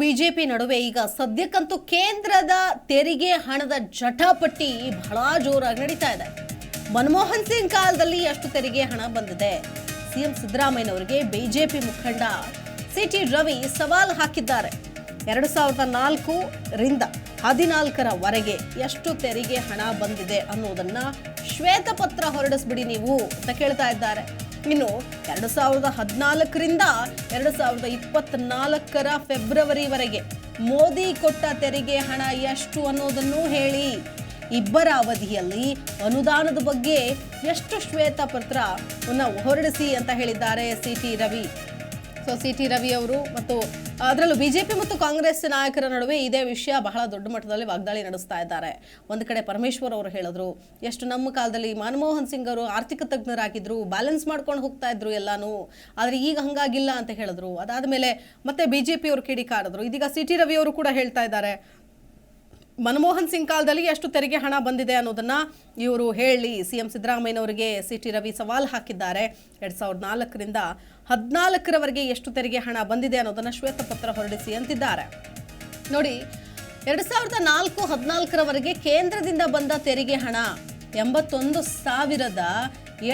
BJP ನಡುವೆ ಈಗ ಸದ್ಯಕ್ಕಂತೂ ಕೇಂದ್ರದ ತೆರಿಗೆ ಹಣದ ಜಟಾಪಟ್ಟಿ ಬಹಳ ಜೋರಾಗಿ ನಡೀತಾ ಇದೆ. ಮನಮೋಹನ್ ಸಿಂಗ್ ಕಾಲದಲ್ಲಿ ಎಷ್ಟು ತೆರಿಗೆ ಹಣ ಬಂದಿದೆ. ಸಿಎಂ ಸಿದ್ದರಾಮಯ್ಯನವರಿಗೆ ಬಿಜೆಪಿ ಮುಖಂಡ ಸಿಟಿ ರವಿ ಸವಾಲು ಹಾಕಿದ್ದಾರೆ. ಎರಡು ಸಾವಿರದ ನಾಲ್ಕು ರಿಂದ ಹದಿನಾಲ್ಕರವರೆಗೆ ಎಷ್ಟು ತೆರಿಗೆ ಹಣ ಬಂದಿದೆ ಅನ್ನೋದನ್ನ ಶ್ವೇತಪತ್ರ ಹೊರಡಿಸ್ಬಿಡಿ ನೀವು ಅಂತ ಕೇಳ್ತಾ ಇದ್ದಾರೆ. ಇನ್ನು ಎರಡು ಸಾವಿರದ ಹದಿನಾಲ್ಕರಿಂದ ಎರಡು ಸಾವಿರದ ಇಪ್ಪತ್ನಾಲ್ಕರ ಫೆಬ್ರವರಿವರೆಗೆ ಮೋದಿ ಕೊಟ್ಟ ತೆರಿಗೆ ಹಣ ಎಷ್ಟು ಅನ್ನೋದನ್ನು ಹೇಳಿ. ಇಬ್ಬರ ಅವಧಿಯಲ್ಲಿ ಅನುದಾನದ ಬಗ್ಗೆ ಎಷ್ಟು ಶ್ವೇತಪತ್ರ ಹೊರಡಿಸಿ ಅಂತ ಹೇಳಿದ್ದಾರೆ C T Ravi. So T Ravi ಅವರು ಮತ್ತು ಅದರಲ್ಲೂ ಬಿಜೆಪಿ ಮತ್ತು ಕಾಂಗ್ರೆಸ್ ನಾಯಕರ ನಡುವೆ ಇದೇ ವಿಷಯ ಬಹಳ ದೊಡ್ಡ ಮಟ್ಟದಲ್ಲಿ ವಾಗ್ದಾಳಿ ನಡೆಸ್ತಾ ಇದ್ದಾರೆ. ಒಂದು ಕಡೆ ಪರಮೇಶ್ವರ್ ಅವರು ಹೇಳಿದ್ರು, ಎಷ್ಟು ನಮ್ಮ ಕಾಲದಲ್ಲಿ ಮನಮೋಹನ್ ಸಿಂಗ್ ಅವರು ಆರ್ಥಿಕ ತಜ್ಞರಾಗಿದ್ರು, ಬ್ಯಾಲೆನ್ಸ್ ಮಾಡ್ಕೊಂಡು ಹೋಗ್ತಾ ಇದ್ರು ಎಲ್ಲಾನು, ಆದರೆ ಈಗ ಹಂಗಾಗಿಲ್ಲ ಅಂತ ಹೇಳಿದ್ರು. ಅದಾದ ಮೇಲೆ ಮತ್ತೆ ಬಿಜೆಪಿ ಅವರು ಕಿಡಿಕಾರಿದ್ರು. ಇದೀಗ ಸಿ ಟಿ ರವಿ ಅವರು ಕೂಡ ಹೇಳ್ತಾ ಇದ್ದಾರೆ ಮನಮೋಹನ್ ಸಿಂಗ್ ಕಾಲದಲ್ಲಿ ಎಷ್ಟು ತೆರಿಗೆ ಹಣ ಬಂದಿದೆ ಅನ್ನೋದನ್ನ ಇವರು ಹೇಳಿ ಸಿಎಂ ಸಿದ್ದರಾಮಯ್ಯನವರಿಗೆ ಸಿ ಟಿ ರವಿ ಸವಾಲ್ ಹಾಕಿದ್ದಾರೆ. ಎರಡ್ ಸಾವಿರದ ನಾಲ್ಕರಿಂದ ಹದಿನಾಲ್ಕರವರೆಗೆ ಎಷ್ಟು ತೆರಿಗೆ ಹಣ ಬಂದಿದೆ ಅನ್ನೋದನ್ನ ಶ್ವೇತಪತ್ರ ಹೊರಡಿಸಿ ಅಂತಿದ್ದಾರೆ. ನೋಡಿ, ಎರಡ್ ಸಾವಿರದ ನಾಲ್ಕು ಹದಿನಾಲ್ಕರವರೆಗೆ ಕೇಂದ್ರದಿಂದ ಬಂದ ತೆರಿಗೆ ಹಣ ಎಂಬತ್ತೊಂದು ಸಾವಿರದ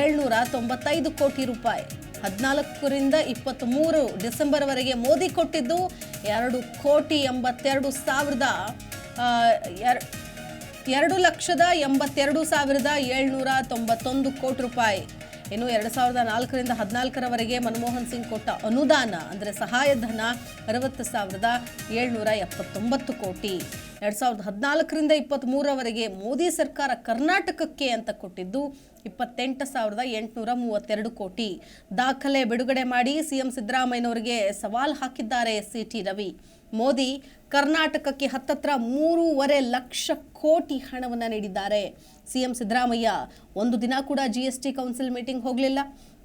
ಏಳ್ನೂರ ತೊಂಬತ್ತೈದು ಕೋಟಿ ರೂಪಾಯಿ. ಹದಿನಾಲ್ಕರಿಂದ ಇಪ್ಪತ್ತ್ಮೂರು ಡಿಸೆಂಬರ್ವರೆಗೆ ಮೋದಿ ಕೊಟ್ಟಿದ್ದು ಎರಡು ಕೋಟಿ ಎಂಬತ್ತೆರಡು ಸಾವಿರದ ಎರಡು ಲಕ್ಷದ ಎಂಬತ್ತೆರಡು ಸಾವಿರದ ಏಳ್ನೂರ ತೊಂಬತ್ತೊಂದು ಕೋಟಿ ರೂಪಾಯಿ. ಇನ್ನು ಎರಡು ಸಾವಿರದ ನಾಲ್ಕರಿಂದ ಹದಿನಾಲ್ಕರವರೆಗೆ ಮನಮೋಹನ್ ಸಿಂಗ್ ಕೊಟ್ಟ ಅನುದಾನ, ಅಂದರೆ ಸಹಾಯಧನ, ಅರವತ್ತು ಸಾವಿರದ ಏಳ್ನೂರ ಎಪ್ಪತ್ತೊಂಬತ್ತು ಕೋಟಿ. ಎರಡು ಸಾವಿರದ ಹದಿನಾಲ್ಕರಿಂದ ಇಪ್ಪತ್ತ್ಮೂರವರೆಗೆ ಮೋದಿ ಸರ್ಕಾರ ಕರ್ನಾಟಕಕ್ಕೆ ಅಂತ ಕೊಟ್ಟಿದ್ದು ಇಪ್ಪತ್ತೆಂಟು ಸಾವಿರದ ಎಂಟುನೂರ ಮೂವತ್ತೆರಡು ಕೋಟಿ. ದಾಖಲೆ ಬಿಡುಗಡೆ ಮಾಡಿ ಸಿಎಂ ಸಿದ್ದರಾಮಯ್ಯನವರಿಗೆ ಸವಾಲ್ ಹಾಕಿದ್ದಾರೆ ಸಿ ಟಿ ರವಿ. ಮೋದಿ ಕರ್ನಾಟಕಕ್ಕೆ ಹತ್ತತ್ರ ಮೂರುವರೆ ಲಕ್ಷ ಕೋಟಿ ಹಣವನ್ನು ನೀಡಿದ್ದಾರೆ. ಸಿಎಂ ಸಿದ್ದರಾಮಯ್ಯ, ಒಂದು ದಿನ ಕೂಡ G S T council meeting ಹೋಗಲಿಲ್ಲ.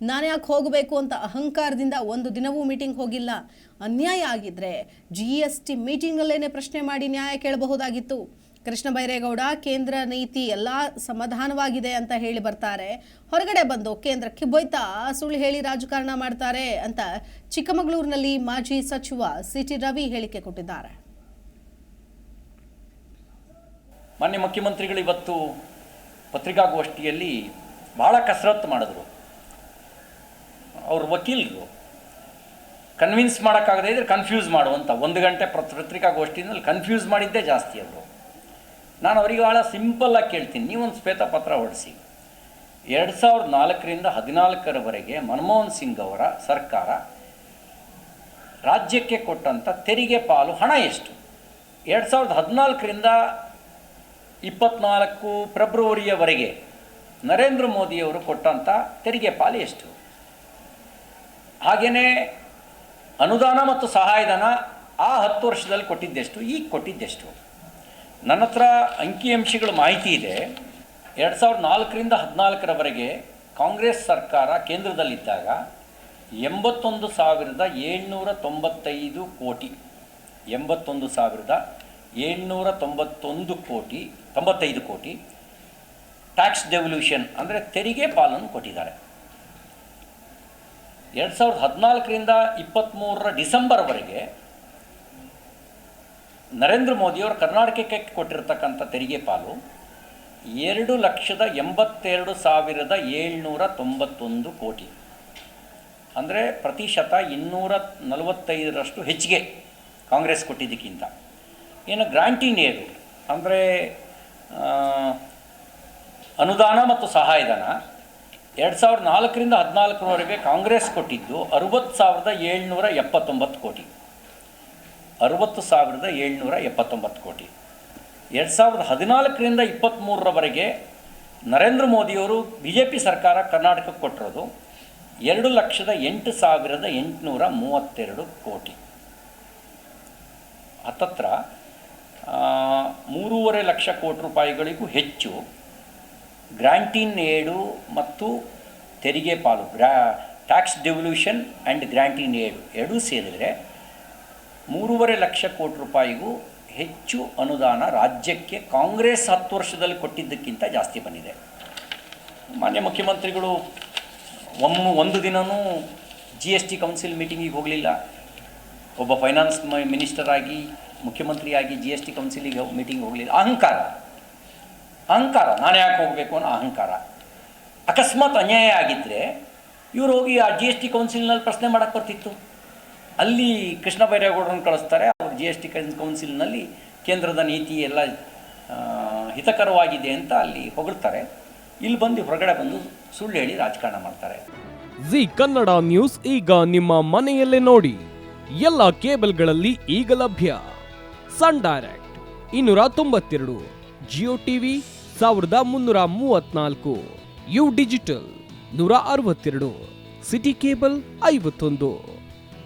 ನಾನು ಯಾಕೆ ಹೋಗಬೇಕು ಅಂತ ಅಹಂಕಾರದಿಂದ ಒಂದು ದಿನವೂ ಮೀಟಿಂಗ್ ಹೋಗಿಲ್ಲ. ಅನ್ಯಾಯ ಆಗಿದ್ರೆ ಜಿ ಎಸ್ ಟಿ ಮೀಟಿಂಗಲ್ಲೇನೆ ಪ್ರಶ್ನೆ ಮಾಡಿ ನ್ಯಾಯ ಕೇಳಬಹುದಾಗಿತ್ತು. ಕೃಷ್ಣ ಬೈರೇಗೌಡ, ಕೇಂದ್ರ ನೀತಿ ಎಲ್ಲ ಸಮಾಧಾನವಾಗಿದೆ ಅಂತ ಹೇಳಿ ಬರ್ತಾರೆ. ಹೊರಗಡೆ ಬಂದು ಕೇಂದ್ರಕ್ಕೆ ಬೊಯ್ತಾ ಸುಳ್ಳು ಹೇಳಿ ರಾಜಕಾರಣ ಮಾಡ್ತಾರೆ ಅಂತ ಚಿಕ್ಕಮಗಳೂರಿನಲ್ಲಿ ಮಾಜಿ ಸಚಿವ ಸಿ ಟಿ ರವಿ ಹೇಳಿಕೆ ಕೊಟ್ಟಿದ್ದಾರೆ. ಮಾನ್ಯ ಮುಖ್ಯಮಂತ್ರಿಗಳು ಇವತ್ತು ಪತ್ರಿಕಾಗೋಷ್ಠಿಯಲ್ಲಿ ಭಾಳ ಕಸರತ್ತು ಮಾಡಿದ್ರು. ಅವ್ರ ವಕೀಲರು ಕನ್ವಿನ್ಸ್ ಮಾಡೋಕ್ಕಾಗದೇ ಇದ್ರೆ ಕನ್ಫ್ಯೂಸ್ ಮಾಡುವಂಥ ಒಂದು ಗಂಟೆ ಪತ್- ಪತ್ರಿಕಾಗೋಷ್ಠಿನಲ್ಲಿ ಕನ್ಫ್ಯೂಸ್ ಮಾಡಿದ್ದೇ ಜಾಸ್ತಿ ಅವರು. ನಾನು ಅವರಿಗೆ ಭಾಳ ಸಿಂಪಲ್ಲಾಗಿ ಕೇಳ್ತೀನಿ. ನೀವೊಂದು ಶ್ವೇತಪತ್ರ ಹೊಡಿಸಿ. ಎರಡು ಸಾವಿರದ ನಾಲ್ಕರಿಂದ ಹದಿನಾಲ್ಕರವರೆಗೆ ಮನಮೋಹನ್ ಸಿಂಗ್ ಅವರ ಸರ್ಕಾರ ರಾಜ್ಯಕ್ಕೆ ಕೊಟ್ಟಂಥ ತೆರಿಗೆ ಪಾಲು ಹಣ ಎಷ್ಟು? ಎರಡು ಸಾವಿರದ ಹದಿನಾಲ್ಕರಿಂದ ಇಪ್ಪತ್ನಾಲ್ಕು ಫೆಬ್ರವರಿಯವರೆಗೆ ನರೇಂದ್ರ ಮೋದಿಯವರು ಕೊಟ್ಟಂಥ ತೆರಿಗೆ ಪಾಲು ಎಷ್ಟು? ಹಾಗೆಯೇ ಅನುದಾನ ಮತ್ತು ಸಹಾಯಧನ ಆ ಹತ್ತು ವರ್ಷದಲ್ಲಿ ಕೊಟ್ಟಿದ್ದೆಷ್ಟು? ಈಗ ಕೊಟ್ಟಿದ್ದೆಷ್ಟು? ನನ್ನ ಹತ್ರ ಅಂಕಿಅಂಶಗಳ ಮಾಹಿತಿ ಇದೆ. ಎರಡು ಸಾವಿರದ ನಾಲ್ಕರಿಂದ ಹದಿನಾಲ್ಕರವರೆಗೆ ಕಾಂಗ್ರೆಸ್ ಸರ್ಕಾರ ಕೇಂದ್ರದಲ್ಲಿದ್ದಾಗ ಎಂಬತ್ತೊಂದು ಸಾವಿರದ ಏಳ್ನೂರ ತೊಂಬತ್ತೈದು ಕೋಟಿ, ಎಂಬತ್ತೊಂದು ಸಾವಿರದ ಏಳ್ನೂರ ತೊಂಬತ್ತೊಂದು ಕೋಟಿ, ತೊಂಬತ್ತೈದು ಕೋಟಿ ಟ್ಯಾಕ್ಸ್ ಡೆವಲ್ಯೂಷನ್ ಅಂದರೆ ತೆರಿಗೆ ಪಾಲನ್ನು ಕೊಟ್ಟಿದ್ದಾರೆ. ಎರಡು ಸಾವಿರದ ಹದಿನಾಲ್ಕರಿಂದ ಇಪ್ಪತ್ತ್ಮೂರರ ಡಿಸೆಂಬರ್ವರೆಗೆ ನರೇಂದ್ರ ಮೋದಿಯವರು ಕರ್ನಾಟಕಕ್ಕೆ ಕೊಟ್ಟಿರ್ತಕ್ಕಂಥ ತೆರಿಗೆ ಪಾಲು ಎರಡು ಲಕ್ಷದ ಎಂಬತ್ತೆರಡು ಸಾವಿರದ ಏಳ್ನೂರ ತೊಂಬತ್ತೊಂದು ಕೋಟಿ. ಅಂದರೆ ಪ್ರತಿಶತ ಇನ್ನೂರ ನಲವತ್ತೈದರಷ್ಟು ಹೆಚ್ಚಿಗೆ ಕಾಂಗ್ರೆಸ್ ಕೊಟ್ಟಿದ್ದಕ್ಕಿಂತ. ಏನು ಗ್ರಾಂಟಿನ್ ಏರು ಅಂದರೆ ಅನುದಾನ ಮತ್ತು ಸಹಾಯಧನ ಎರಡು ಸಾವಿರದ ನಾಲ್ಕರಿಂದ ಹದಿನಾಲ್ಕರವರೆಗೆ ಕಾಂಗ್ರೆಸ್ ಕೊಟ್ಟಿದ್ದು ಅರುವತ್ತು ಸಾವಿರದ ಏಳ್ನೂರ ಎಪ್ಪತ್ತೊಂಬತ್ತು ಕೋಟಿ. ಅರುವತ್ತು ಸಾವಿರದ ಏಳ್ನೂರ ಎಪ್ಪತ್ತೊಂಬತ್ತು ಕೋಟಿ. ಎರಡು ಸಾವಿರದ ಹದಿನಾಲ್ಕರಿಂದ ಇಪ್ಪತ್ತ್ಮೂರರವರೆಗೆ ನರೇಂದ್ರ ಮೋದಿಯವರು ಬಿ ಜೆ ಪಿ ಸರ್ಕಾರ ಕರ್ನಾಟಕಕ್ಕೆ ಕೊಟ್ಟಿರೋದು ಎರಡು ಲಕ್ಷದ ಎಂಟು ಸಾವಿರದ ಎಂಟುನೂರ ಮೂವತ್ತೆರಡು ಕೋಟಿ. ಹತ್ತತ್ರ ಮೂರುವರೆ ಲಕ್ಷ ಕೋಟಿ ರೂಪಾಯಿಗಳಿಗೂ ಹೆಚ್ಚು ಗ್ರ್ಯಾಂಟೀನ್ ಏಡು ಮತ್ತು ತೆರಿಗೆ ಪಾಲು, ಗ್ರಾ, tax devolution and grant in aid ಎರಡೂ ಸೇರಿದರೆ ಮೂರುವರೆ ಲಕ್ಷ ಕೋಟಿ ರೂಪಾಯಿಗೂ ಹೆಚ್ಚು ಅನುದಾನ ರಾಜ್ಯಕ್ಕೆ ಕಾಂಗ್ರೆಸ್ ಹತ್ತು ವರ್ಷದಲ್ಲಿ ಕೊಟ್ಟಿದ್ದಕ್ಕಿಂತ ಜಾಸ್ತಿ ಬಂದಿದೆ. ಮಾನ್ಯ ಮುಖ್ಯಮಂತ್ರಿಗಳು, ಒಮ್ಮೆ ಒಂದು ದಿನವೂ ಜಿ ಎಸ್ ಟಿ ಕೌನ್ಸಿಲ್ ಮೀಟಿಂಗಿಗೆ ಹೋಗಲಿಲ್ಲ. ಒಬ್ಬ ಫೈನಾನ್ಸ್ ಮಿನಿಸ್ಟರ್ ಆಗಿ, ಮುಖ್ಯಮಂತ್ರಿಯಾಗಿ ಜಿ ಎಸ್ ಟಿ ಕೌನ್ಸಿಲಿಗೆ ಮೀಟಿಂಗ್ ಹೋಗಲಿಲ್ಲ. ಅಹಂಕಾರ. ಅಹಂಕಾರ. ನಾನು ಯಾಕೆ ಹೋಗಬೇಕು ಅನ್ನೋ ಅಹಂಕಾರ. ಅಕಸ್ಮಾತ್ ಅನ್ಯಾಯ ಆಗಿದ್ದರೆ ಇವರು ಹೋಗಿ ಆ ಜಿ ಎಸ್ ಟಿ ಕೌನ್ಸಿಲ್ನಲ್ಲಿ ಪ್ರಶ್ನೆ ಮಾಡೋಕ್ಕೆ ಬರ್ತಿತ್ತು. ಅಲ್ಲಿ ಕೃಷ್ಣ ಬೈರೇಗೌಡರನ್ನು ಕಳಿಸ್ತಾರೆ. ಅವರು ಜಿ ಎಸ್ ಟಿ ಕೌನ್ಸಿಲ್ನಲ್ಲಿ ಕೇಂದ್ರದ ನೀತಿ ಎಲ್ಲ ಹಿತಕರವಾಗಿದೆ ಅಂತ ಅಲ್ಲಿ ಹೊಗಳ್ತಾರೆ. ಇಲ್ಲಿ ಬಂದು ಹೊರಗಡೆ ಬಂದು ಸುಳ್ಳು ಹೇಳಿ ರಾಜಕಾರಣ ಮಾಡ್ತಾರೆ. ಜಿ ಕನ್ನಡ ನ್ಯೂಸ್ ಈಗ ನಿಮ್ಮ ಮನೆಯಲ್ಲೇ ನೋಡಿ. ಎಲ್ಲ ಕೇಬಲ್ಗಳಲ್ಲಿ ಈಗ ಲಭ್ಯ. ಸನ್ ಡೈರೆಕ್ಟ್ ಇನ್ನೂರ ತೊಂಬತ್ತೆರಡು, ಜಿಯೋ ಟಿವಿ ಸಾವಿರದ ಮುನ್ನೂರ ಮೂವತ್ನಾಲ್ಕು ಯು ಡಿಜಿಟಲ್ ನೂರ ಅರವತ್ತೆರಡು, ಸಿಟಿ ಕೇಬಲ್ ಐವತ್ತೊಂದು.